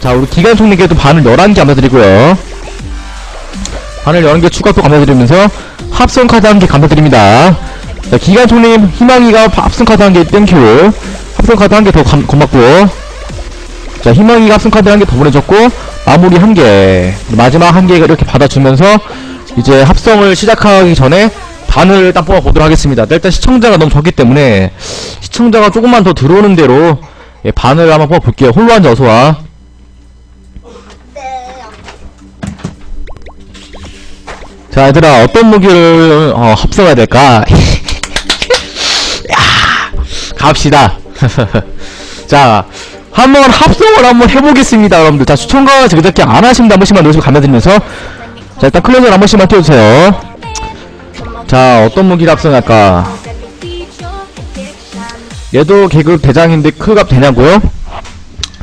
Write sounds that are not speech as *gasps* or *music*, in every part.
자, 우리 기관총님께도 반을 11개 감사드리고요. 반을 11개 추가 또 감사드리면서 합성 카드 한 개 감사드립니다. 자, 기관총님 희망이가 파- 합성 카드 한 개 땡큐. 합성 카드 한 개 더 고맙고. 자, 희망이가 합성 카드 한 개 더 보내줬고 마무리 한 개. 마지막 한 개가 이렇게 받아주면서 이제 합성을 시작하기 전에 반을 일단 뽑아보도록 하겠습니다. 네, 일단 시청자가 너무 적기 때문에 시청자가 조금만 더 들어오는 대로 예, 반을 한번 뽑아볼게요. 홀로 앉아 어서와. 자, 얘들아, 어떤 무기를, 어, 합성해야 될까? *laughs* 야, 갑시다. *laughs* 자, 한번 합성을 한번 해보겠습니다, 여러분들. 자, 추천과 제작기 안 하시면 한 번씩만 넣으시고 감사드리면서. 자, 일단 클로저를 한 번씩만 띄워주세요. 자, 어떤 무기를 합성할까? 얘도 계급 대장인데 크갑 되냐고요?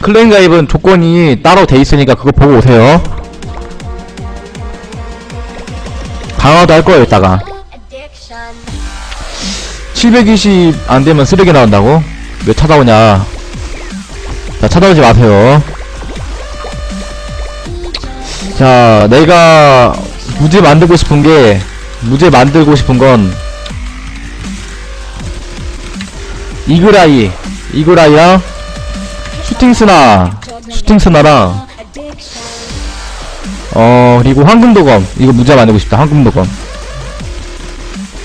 클레임 가입은 조건이 따로 돼 있으니까 그거 보고 오세요. 강화도 할 거예요, 이따가. 720 안 되면 쓰레기 나온다고? 왜 찾아오냐? 자, 찾아오지 마세요. 자, 내가 무제 만들고 싶은 게, 무제 만들고 싶은 건, 이그라이, 이그라이랑, 슈팅스나, 슈팅스나랑, 어, 그리고 황금도검. 이거 무제 만들고 싶다, 황금도검.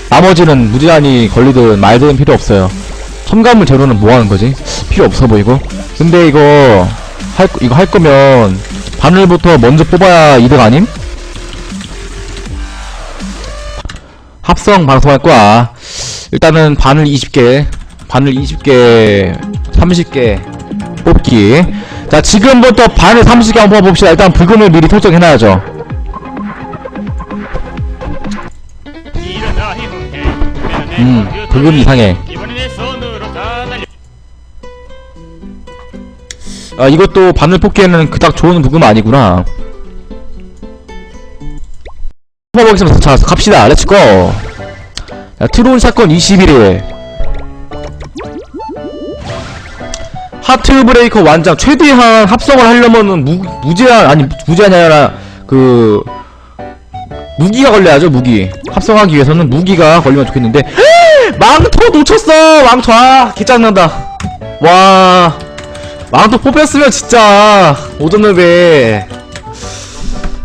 나머지는 무제한이 걸리든 말든 필요 없어요. 첨가물 재료는 뭐 하는 거지? 필요 없어 보이고. 근데 이거, 할, 이거 할 거면, 바늘부터 먼저 뽑아야 이득 아님? 합성 방송할 거야. 일단은 바늘 20개, 바늘 20개, 30개 뽑기. 자, 지금부터 바늘 30개 한번 뽑아봅시다. 일단 부금을 미리 설정해놔야죠. 음, 부금 이상해. 아, 이것도 바늘 뽑기에는 그닥 좋은 부금 아니구나. 뽑아보겠습니다. 자, 갑시다. 렛츠고. 자, 트롤 사건 21일. 하트 브레이커 완장 최대한 합성을 하려면은 무, 무제한 아니 무제한이 아니라 그 무기가 걸려야죠 무기. 합성하기 위해서는 무기가 걸리면 좋겠는데. *gasps* 망토 놓쳤어! 망토 아 개짱난다. 와 망토 뽑혔으면 진짜 오졌는데.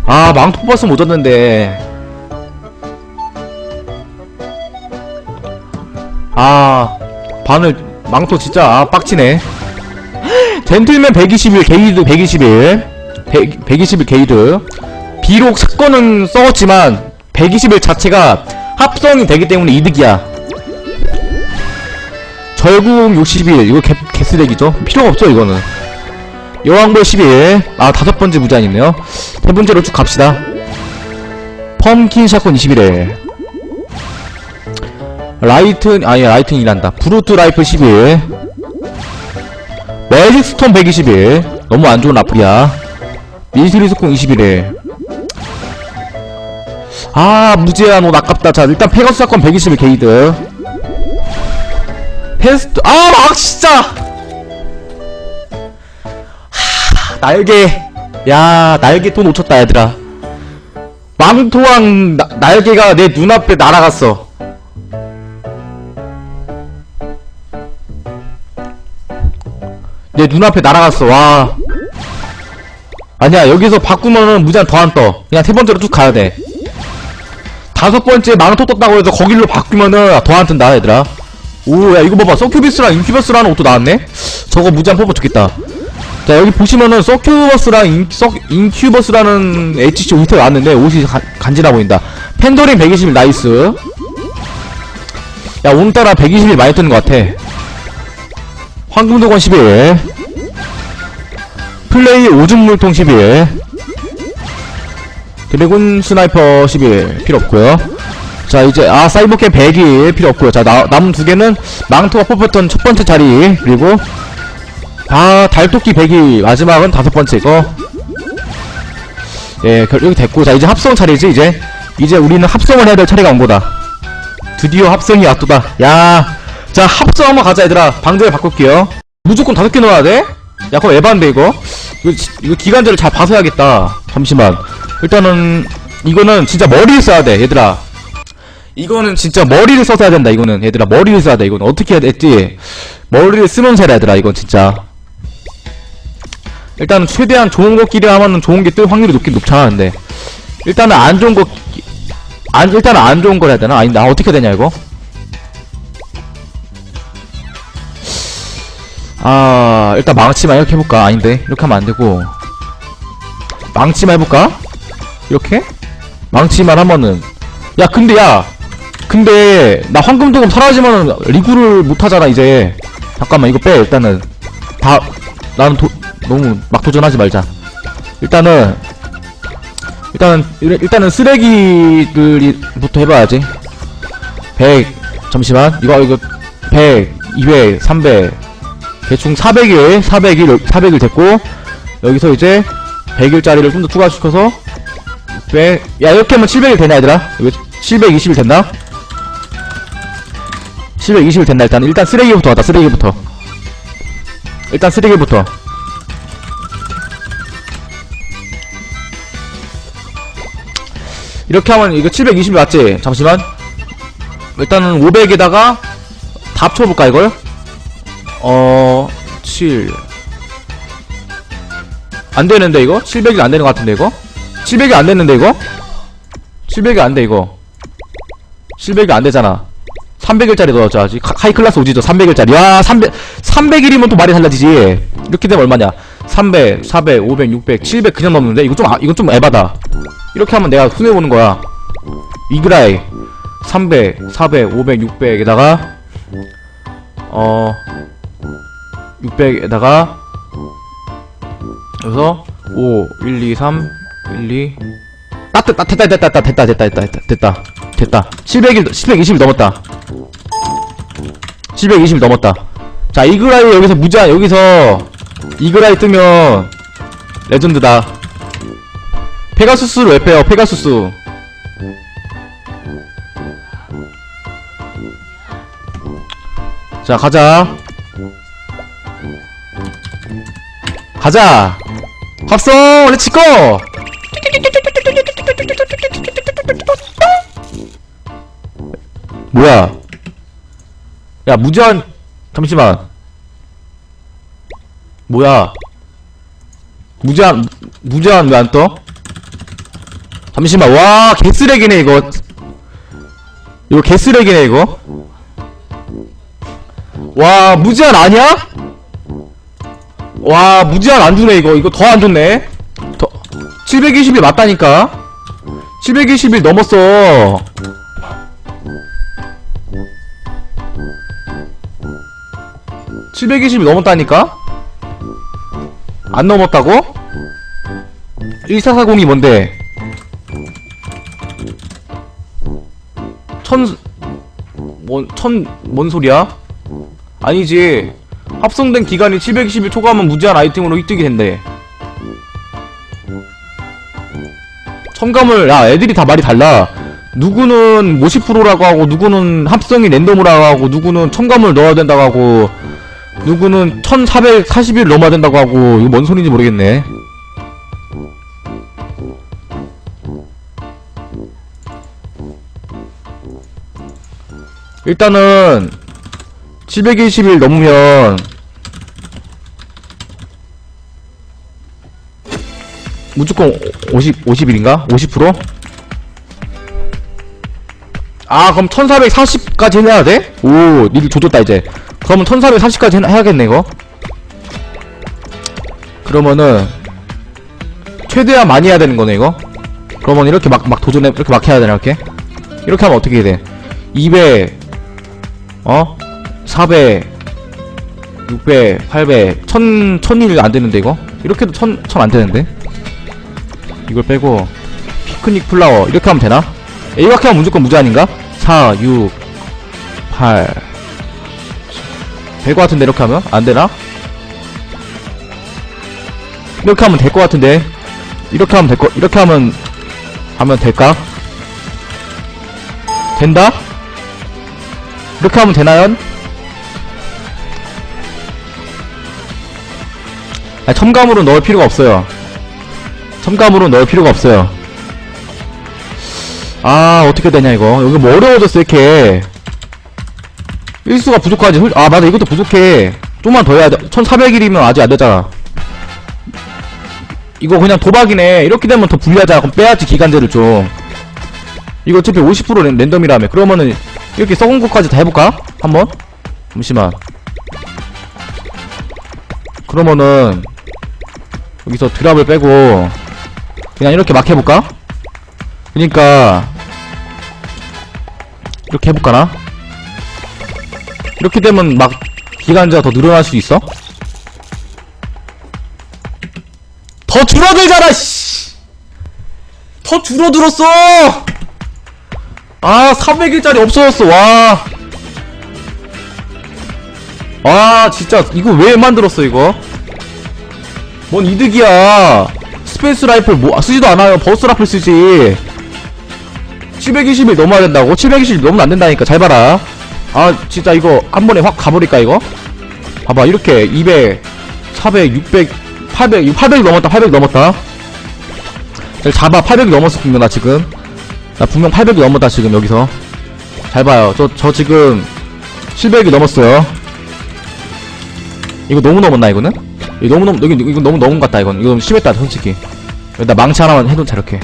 아 망토 뽑았으면 오졌는데. 아 바늘 망토 진짜 아, 빡치네 젠틀맨 121 게이드 121 100, 121 게이드. 비록 사건은 썩었지만 121 자체가 합성이 되기 때문에 이득이야. 절궁 61 이거 개, 개쓰레기죠? 필요가 없죠 이거는. 여왕벌 11 아 다섯 번째 무제한 있네요. 세 번째로 쭉 갑시다. 펌킨 샷건 21에. 라이튼 아니 라이튼이란다. 브루트 라이플 11 매직 스톤 121 너무 안 좋은 라플이야. 미스리 스콘 21에. 아 무제한 옷 아깝다. 자 일단 페가수 사건 121 게이드. 페스트 아막 진짜! 하, 날개. 야 날개 또 놓쳤다 얘들아. 망토왕 나, 날개가 내 눈앞에 날아갔어 내 눈앞에 날아갔어. 와. 아니야 여기서 바꾸면은 무제한 더안 떠. 그냥 세 번째로 쭉 가야 돼. 다섯 번째 망토 떴다고 해서 거길로 바꾸면은 더 안 뜬다 얘들아. 오 야 이거 봐봐. 서큐비스랑 인큐버스라는 옷도 나왔네? 저거 무제한 뽑아 좋겠다. 자 여기 보시면은 서큐버스랑 인, 서, 인큐버스라는 HC 옷이 나왔는데 옷이 가, 간지나 보인다. 펜더링 121 나이스. 야 오늘따라 121 많이 뜨는 것 같아 황금도건 11 플레이 오줌물통 11 드래곤 스나이퍼 11 필요 없고요. 자 이제 아 사이버캠 100이 필요 없고요. 자 나, 남은 두 개는 망토가 뽑혔던 첫 번째 자리 그리고 아 달토끼 100이 마지막은 다섯 번째 거. 예, 결, 여기 됐고. 자 이제 합성 차례지 이제. 이제 우리는 합성을 해야 될 차례가 온 거다. 드디어 합성이 왔도다. 야 자 합성 한번 가자 얘들아. 방대를 바꿀게요. 무조건 다섯 개 넣어야 돼? 야 그거 에반데 이거? 이거, 지- 이거 기간제를 잘 봐서 해야겠다. 잠시만. 일단은 이거는 진짜 머리를 써야 돼 얘들아. 이거는 진짜 머리를 써서 해야 된다 이거는. 얘들아 머리를 써야 돼 이건 어떻게 해야 됐지. 머리를 쓰면서 해라 얘들아 이건 진짜. 일단은 최대한 좋은 것끼리 하면은 좋은 게 뜰 확률이 높긴 높잖아 근데. 일단은 안 좋은 거 안, 일단은 안 좋은 걸 해야 되나? 아니, 나 어떻게 되냐, 이거? 아, 일단 망치만 이렇게 해볼까? 아닌데. 이렇게 하면 안 되고. 망치만 해볼까? 이렇게? 망치만 하면은. 야, 근데 야! 근데, 나 황금도금 사라지면은 리그를 못하잖아, 이제. 잠깐만, 이거 빼, 일단은. 다, 나는 도, 너무 막 도전하지 말자. 일단은, 일단은 일- 일단은 쓰레기들이부터 해봐야지 100 잠시만 이거 이거 100 200 300 대충 400일 400일 400일 됐고 여기서 이제 100일짜리를 좀 더 추가시켜서 100, 야 이렇게 하면 700일 되나 얘들아? 이거 720일 됐나? 720일 됐나 일단 일단 쓰레기부터 하다 쓰레기부터 일단 쓰레기부터 이렇게 하면 이거 720이 맞지? 잠시만 일단은 500에다가 다 합쳐볼까 이걸? 어... 7 안되는데 이거? 700이 안되는 것 같은데 이거? 700이 안됐는데 이거? 700이 안돼 이거. 700이 안되잖아. 300일짜리 넣었죠 아직. 하- 하이클래스 오지죠? 300일짜리. 야 300, 300일이면 또 말이 달라지지. 이렇게 되면 얼마냐? 300, 400, 500, 600, 700 그냥 넣는데? 이거 좀 아, 이건 좀 에바다. 이렇게 하면 내가 손해보는 거야. 이그라이. 300, 400, 500, 600에다가 어 600에다가 여기서 5, 1, 2, 3, 1, 2 아, 됐다, 됐다, 됐다, 됐다, 됐다, 됐다, 됐다, 됐다, 됐다. 700일, 720일 넘었다. 720일 넘었다. 자, 이그라이 여기서 무자, 여기서 이그라이 뜨면 레전드다. 페가수스를 왜 빼요? 페가수스. 자, 가자. 가자. 합성, 렛츠고! 뭐야? 야, 무제한, 잠시만. 뭐야? 무제한, 무제한 왜 안 떠? 잠시만, 와, 개쓰레기네, 이거. 이거 개쓰레기네, 이거. 와, 무제한 아니야? 와, 무제한 안 주네, 이거. 이거 더 안 좋네. 더, 720일 맞다니까? 720일 넘었어. (720이) 넘었다니까? 안 넘었다고? 1440이 뭔데? 천, 뭔, 천, 뭔 소리야? 아니지. 합성된 기간이 720일 초과하면 무제한 아이템으로 획득이 된대. 첨가물, 야, 애들이 다 말이 달라. 누구는 50%라고 하고, 누구는 합성이 랜덤이라고 하고, 누구는 첨가물 넣어야 된다고 하고, 누구는 1440일 넘어야 된다고 하고, 이거 뭔 소리인지 모르겠네. 일단은, 720일 넘으면, 무조건 50, 50일인가? 50%? 아, 그럼 1440까지 해야 돼? 오, 니들 조졌다, 이제. 그러면 1440까지 해야겠네, 이거. 그러면은, 최대한 많이 해야 되는 거네, 이거. 그러면 이렇게 막, 막 도전해, 이렇게 막 해야 되나, 이렇게? 이렇게 하면 어떻게 돼? 200, 어? 400, 600, 800, 1000, 1000일 안 되는데, 이거? 이렇게도 1000, 1000 안 되는데? 이걸 빼고 피크닉 플라워 이렇게 하면 되나? 이렇게 하면 무조건 무제한인가? 4, 6, 8 될 것 같은데 이렇게 하면? 안 되나? 이렇게 하면 될 것 같은데 이렇게 하면 될 거, 이렇게 하면 하면 될까? 된다? 이렇게 하면 되나요? 아니, 첨가물은 넣을 필요가 없어요. 첨가물은 넣을 필요가 없어요. 아, 어떻게 되냐, 이거. 여기 뭐 어려워졌어, 이렇게. 일수가 부족하지. 솔- 아, 맞아. 이것도 부족해. 좀만 더 해야 돼. 1400일이면 아직 안 되잖아. 이거 그냥 도박이네. 이렇게 되면 더 불리하잖아. 그럼 빼야지, 기간제를 좀. 이거 어차피 50% 랜, 랜덤이라며. 그러면은, 이렇게 썩은 것까지 다 해볼까? 한번? 잠시만. 그러면은, 여기서 드랍을 빼고, 그냥 이렇게 막 해볼까? 그니까, 이렇게 해볼까 나? 이렇게 되면 막, 기간제가 더 늘어날 수 있어? 더 줄어들잖아, 씨! 더 줄어들었어! 아, 300일짜리 없어졌어, 와. 아, 진짜, 이거 왜 만들었어, 이거? 뭔 이득이야. 스페이스 라이플 뭐, 아, 쓰지도 않아요. 버스 라이플 쓰지. 720일 넘어야 된다고? 720일 넘으면 안 된다니까. 잘 봐라. 아, 진짜 이거 한 번에 확 가버릴까, 이거? 봐봐, 이렇게 200, 400, 600, 800, 800 넘었다, 800 넘었다. 잘 잡아, 800 넘었어, 분명 나 지금. 나 분명 800이 넘었다, 지금 여기서. 잘 봐요. 저, 저 지금 700이 넘었어요. 이거 너무 넘었나, 이거는? 이거 너무 넘, 여기, 이거 너무 것 같다, 이건. 이거 너무 심했다, 솔직히. 여기다 망치 하나만 해놓자, 이렇게.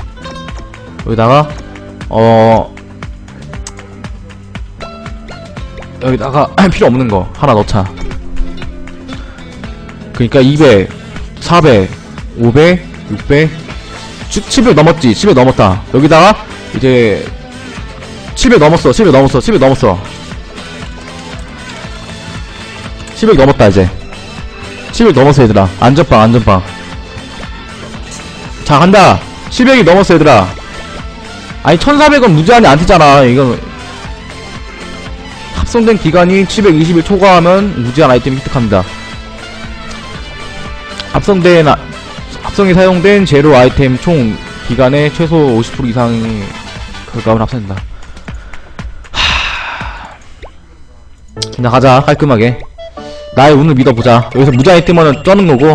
여기다가, 어, 여기다가 *clears throat* 필요 없는 거 하나 넣자. 그니까 200, 400, 500, 600, 700 넘었지? 700 넘었다. 여기다가 이제 700 넘었어. 700 넘었어. 700 넘었어. 700 넘었다 이제. 700 넘었어 얘들아. 안전빵 안전빵. 자 간다. 700이 넘었어 얘들아. 아니 1400은 무제한이 안 뜨잖아. 이건 합성된 기간이 720일 초과하면 무제한 아이템 획득합니다. 합성된 아, 합성에 사용된 재료 아이템 총 기간의 최소 50% 이상의 결과물 합성된다. 하... 자 가자 깔끔하게. 나의 운을 믿어보자. 여기서 무제한 뜨면은 쩌는 거고.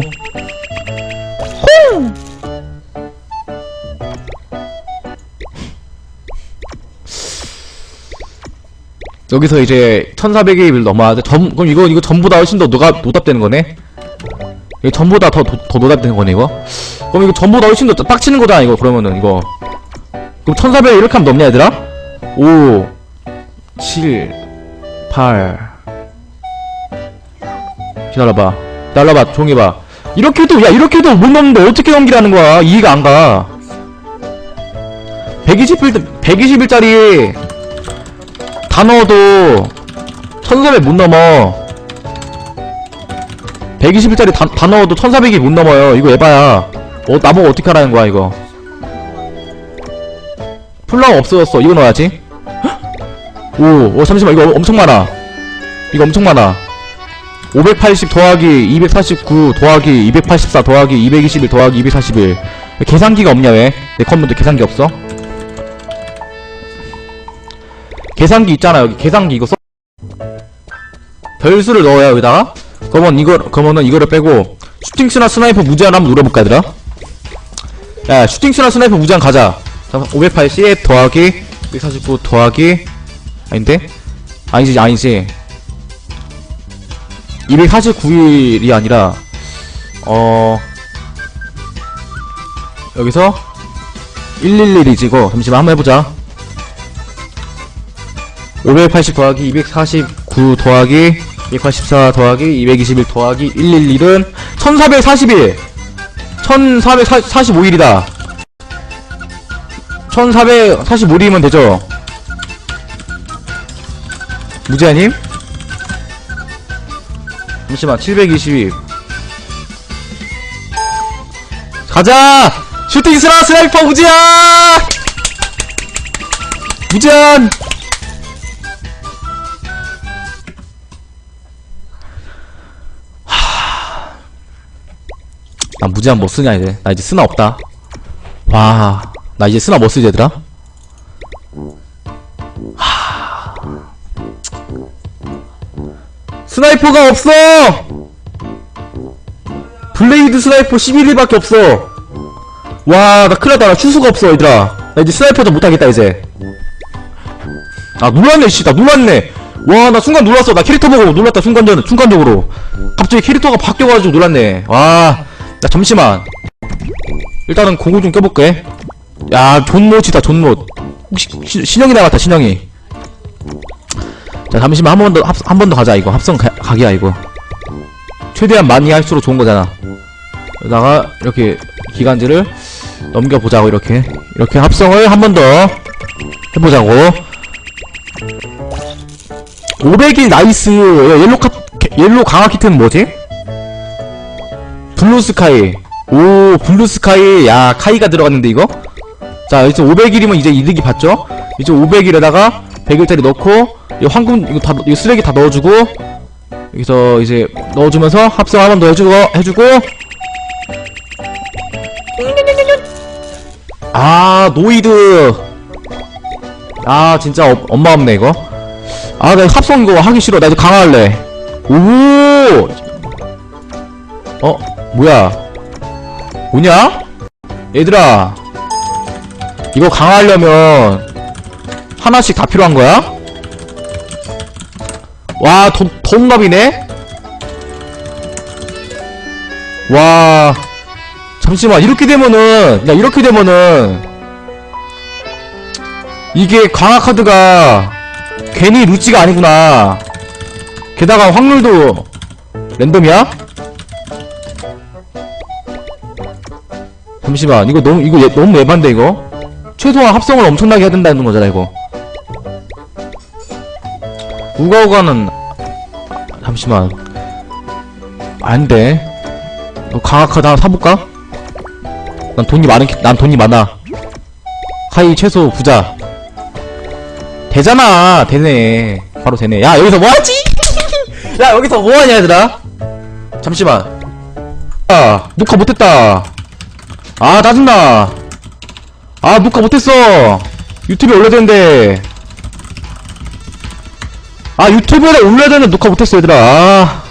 여기서 이제 1400일 넘어야 돼. 전, 그럼 이거, 이거 전부 다 훨씬 더 노가, 노답되는 거네? 이거 전부 다 더, 더 노답되는 거네, 이거? 그럼 이거 전부 다 훨씬 더 빡치는 거잖아, 이거, 그러면은, 이거. 그럼 1400 이렇게 하면 넘냐, 얘들아? 5, 7, 8. 기다려봐. 기다려봐, 조용히 봐. 이렇게 해도, 야, 이렇게 해도 못 넘는데 어떻게 넘기라는 거야? 이해가 안 가. 120일, 120일짜리 다 넣어도 1400 못 넘어. 120일짜리 다, 다 넣어도 1400이 못 넘어요. 이거 에바야. 어 나보고 어떻게 하라는 거야 이거? 풀라운 없어졌어. 이거 넣어야지. 오, 오 잠시만. 이거 엄청 많아. 이거 엄청 많아 580 더하기 249 더하기 284 더하기 221 더하기 241 계산기가 없냐 왜? 내 컴퓨터 계산기 없어? 계산기 있잖아 여기 계산기 이거 써. 별수를 넣어야 여기다가. 그러면 이거 그러면은 이거를 빼고 슈팅스나 스나이퍼 무제한 한번 눌러볼까 얘들아? 야 슈팅스나 스나이퍼 무제한 가자. 자, 580 더하기 149 더하기 아닌데? 아니지 아니지 249일이 아니라 어 여기서 111이지 이거 잠시만 한번 해보자. 580 더하기 249 더하기 284 더하기 221 더하기 111은 1441 1445일이다! 1445일이면 되죠? 무제한님? 잠시만 722 가자! 슈팅 스라 스나이퍼 무제한! 무제한! 나 무제한 뭐 쓰냐 이제 나 이제 쓰나 없다 와나 이제 쓰나 뭐 쓰지 얘들아 스나이퍼가 없어! 블레이드 스나이퍼 11일밖에 없어! 와 나 큰일났다. 나 추수가 없어 얘들아. 나 이제 스나이퍼 좀 못하겠다 이제. 아 놀랐네 씨나 놀랐네. 와 나 순간 놀랐어. 나 캐릭터 보고 놀랐다 순간전 순간적으로. 갑자기 캐릭터가 바뀌어가지고 놀랐네. 와 나 잠시만. 일단은 공구 좀 껴볼게. 야 존모치다 존모 혹시 시- 신영이 나갔다 신영이 자 잠시만 한 번 더 한 번 더 가자 이거. 합성 가, 각이야 이거. 최대한 많이 할수록 좋은 거잖아. 여기다가 이렇게 기간지를 넘겨보자고 이렇게. 이렇게 합성을 한 번 더 해보자고. 500일 나이스. 야, 옐로 카 옐로 강화 키트는 뭐지? 블루 스카이. 오 블루 스카이. 야 카이가 들어갔는데 이거? 자 이제 500일이면 이제 이득이 봤죠? 이제 500일에다가 100일짜리 넣고 이 황금 이거 다 이거 쓰레기 다 넣어주고 여기서 이제 넣어주면서 합성 한 번 더 해주고 해주고. 아 노이드. 아 진짜 어, 엄마 없네 이거. 아 나 합성 이거 하기 싫어. 나 이제 강화할래. 오! 어? 뭐야? 뭐냐? 얘들아. 이거 강화하려면 하나씩 다 필요한 거야? 와 돈, 돈갑이네? 와 잠시만 이렇게 되면은 야 이렇게 되면은 이게 강화 카드가 괜히 루찌가 아니구나 게다가 확률도 랜덤이야? 잠시만 이거 너무 이거 예- 너무 예반데 이거 최소한 합성을 엄청나게 해야 된다는 거잖아 이거 우가우가는 잠시만. 안돼. 너 하나 사볼까? 난 돈이 많은 키- 난 돈이 많아. 하이 최소 부자. 되잖아 되네. 바로 되네. 야 여기서 뭐하지? *laughs* 야 여기서 뭐하냐 얘들아? 잠시만. 아 녹화 못했다. 아 짜증나. 아 녹화 못했어. 유튜브에 올려야 되는데 아 유튜브에 올려야 되는데 녹화 못했어 얘들아. 아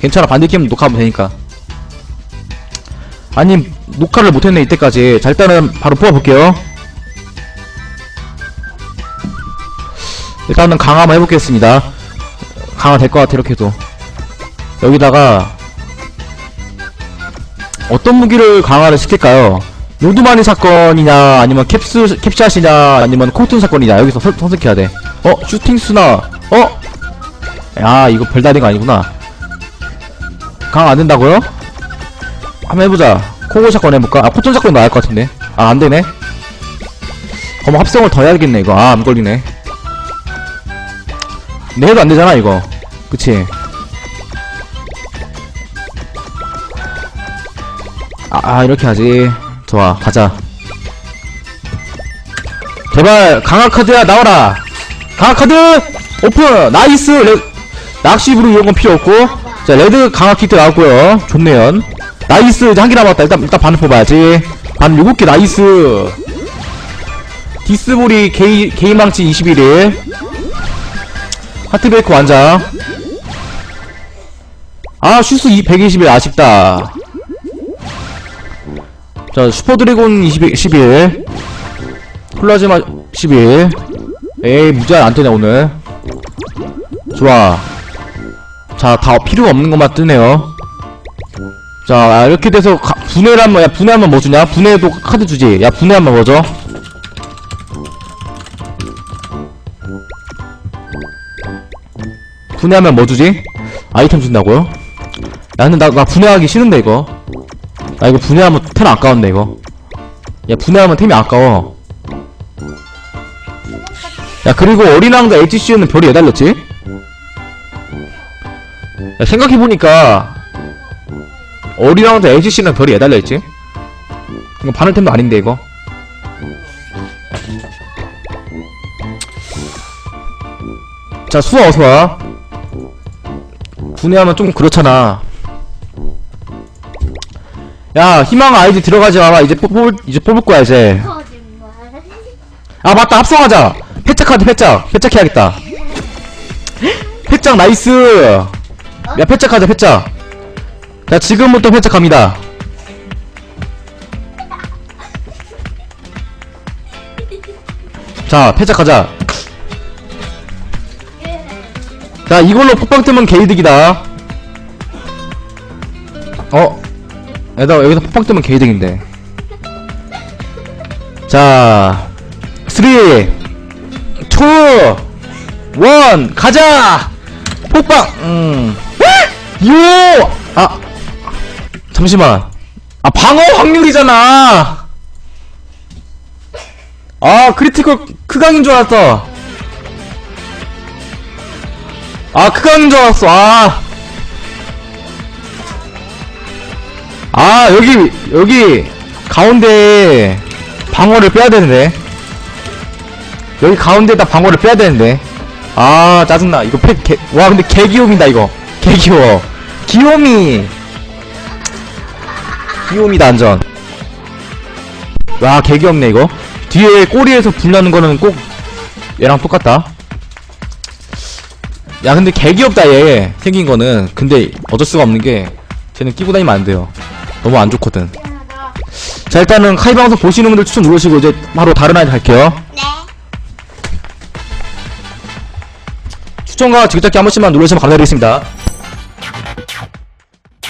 괜찮아. 반대캠 녹화하면 되니까. 아니 녹화를 못했네 이때까지. 자 일단은 바로 뽑아볼게요. 일단은 강화 한번 해보겠습니다. 강화 될 것 같아 이렇게 해도. 여기다가 어떤 무기를 강화를 시킬까요? 로드마니 사건이냐 아니면 캡스 캡샷이냐 아니면 코튼 사건이냐. 여기서 선, 선택해야 돼. 어 슈팅 수나. 어? 야 이거 별다리가 아니구나. 강화 안 된다고요? 한번 해보자. 코고 사건 해볼까? 아 코튼 사건이 나을 것 같은데. 아 안 되네. 그럼 합성을 더 해야겠네 이거. 아 안 걸리네. 내 해도 안 되잖아 이거. 그치? 아, 아 이렇게 하지 좋아 가자 제발 강화 카드야 나와라 강화 카드 오픈 나이스 레, 낚시부로 이런 건 필요 없고. 자 레드 강화 키트 나왔고요. 좋네요. 나이스. 이제 한 개 남았다. 일단 일단 반을 뽑아야지. 반 7개. 나이스. 디스볼이 게이, 게임망치 21일 하트베이크 완장. 아 슈스 121 아쉽다. 자, 슈퍼드래곤 20, 11. 플라즈마 11. 에이, 무지한 안 뜨네, 오늘. 좋아. 자, 다 필요 없는 것만 뜨네요. 자, 이렇게 돼서, 가, 분해를 한번, 야, 분해 한번 뭐 주냐? 분해도 카드 주지. 야, 분해 한번 뭐 줘? 분해하면 뭐 주지? 아이템 준다고요? 야, 근데 나, 나 분해하기 싫은데, 이거. 아 이거 분해하면 템 아까운데 이거 야 분해하면 템이 아까워 야 그리고 어린 왕자 HCU는 별이 왜 달렸지? 야 생각해보니까 어린왕자 HC는 별이 왜 달려있지? 이거 바늘템도 아닌데 이거? 자 수아 어서와. 분해하면 좀 그렇잖아. 야 희망 아이디 들어가지 마봐 이제 뽑을 이제 뽑을 거야 이제. 아 맞다. 합성하자. 패착 카드 패착. 패착해야겠다. 패착 나이스 야 패착 하자 패착. 자 지금부터 회착합니다. 자 패착하자. 자 이걸로 폭방 뜨면 개이득이다. 어? 여기다 여기서 폭방 뜨면 개이득인데. 자 3 2 1 가자! 폭방! 음 요! 아 잠시만 아 방어 확률이잖아 아 크리티컬 크강인 줄 알았어 아 크강인 줄 알았어 아 아, 여기, 여기, 가운데, 방어를 빼야 되는데. 여기 가운데다 방어를 빼야 되는데. 아, 짜증나. 이거 패, 개, 와, 근데 개 귀여움이다, 이거. 개 귀여워. 귀요미. 귀요미다, 완전. 와, 개 귀엽네, 이거. 뒤에 꼬리에서 불 나는 거는 꼭 얘랑 똑같다. 야, 근데 개 귀엽다, 얘. 생긴 거는. 근데 어쩔 수가 없는 게, 쟤는 끼고 다니면 안 돼요. 너무 안 좋거든. 자, 일단은 카이 방송 보시는 분들 추천 누르시고, 이제 바로 다른 아이디 갈게요. 네. 추천과 지그잡기 한 번씩만 누르시면 감사드리겠습니다.